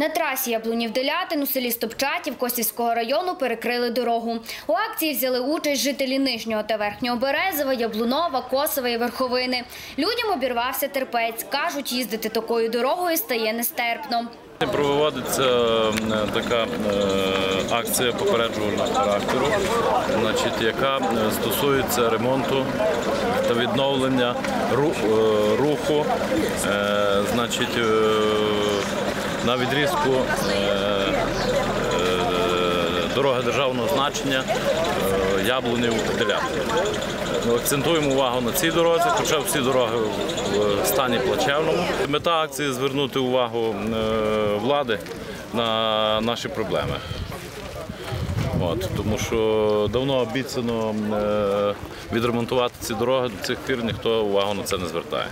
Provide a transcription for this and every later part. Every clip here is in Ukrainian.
На трасі Яблунів-Делятин у селі Стопчатів Косівського району перекрили дорогу. У акції взяли участь жителі Нижнього та Верхнього Березова, Яблунова, Косова і Верховини. Людям обірвався терпець. Кажуть, їздити такою дорогою стає нестерпно. Проводиться е, така е, акція попереджувального характеру, значить, яка е, стосується ремонту та відновлення ру- руху, значить, на відрізку е, е, дороги державного значення е, яблунів делятин. Акцентуємо увагу на цій дорозі, хоча всі дороги в стані плачевному. Мета акції звернути увагу влади на наші проблеми. От, тому що давно обіцяно відремонтувати ці дороги, до цих пір ніхто увагу на це не звертає.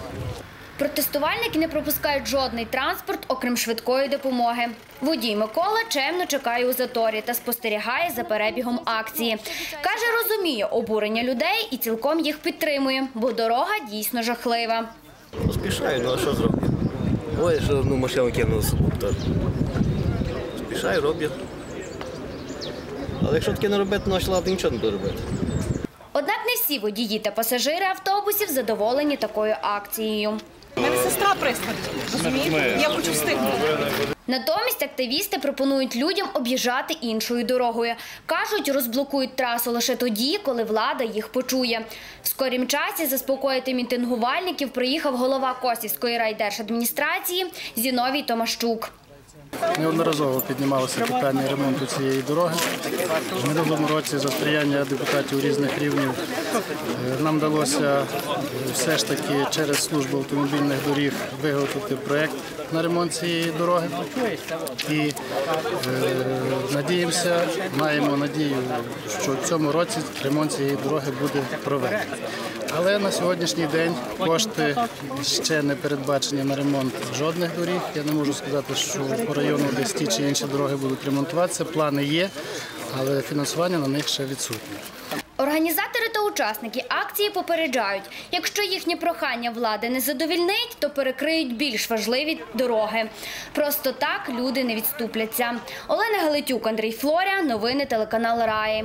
Протестувальники не пропускають жодний транспорт, окрім швидкої допомоги. Водій Микола чемно чекає у заторі та спостерігає за перебігом акції. Каже, розуміє обурення людей і цілком їх підтримує, бо дорога дійсно жахлива. Спішаю, ну а що зроблю? Ой, що одну машину кинув з собою теж. Спішаю, роблю. Але якщо таке не робити, то ладно нічого не буде робити. Однак не всі водії та пасажири автобусів задоволені такою акцією. Мене сестра прислать. розумієте? Я хочу встигнути. Натомість активісти пропонують людям об'їжджати іншою дорогою. Кажуть, розблокують трасу лише тоді, коли влада їх почує. В скорім часі заспокоїти мітингувальників приїхав голова Косівської райдержадміністрації Зіновій Томашчук. Неодноразово піднімалося питання ремонту цієї дороги. В минулому році за сприяння депутатів різних рівнів е, нам вдалося е, все ж таки через службу автомобільних доріг виготовити проєкт на ремонт цієї дороги. І е, надіємося, маємо надію, що в цьому році ремонт цієї дороги буде проведений. Але на сьогоднішній день кошти ще не передбачені на ремонт жодних доріг. Я не можу сказати, що по району десь ті чи інші дороги будуть ремонтуватися. Плани є, але фінансування на них ще відсутнє. Організатори та учасники акції попереджають, якщо їхнє прохання влади не задовільнить, то перекриють більш важливі дороги. Просто так люди не відступляться. Олена Галитюк, Андрій Флоря, новини телеканал Раї.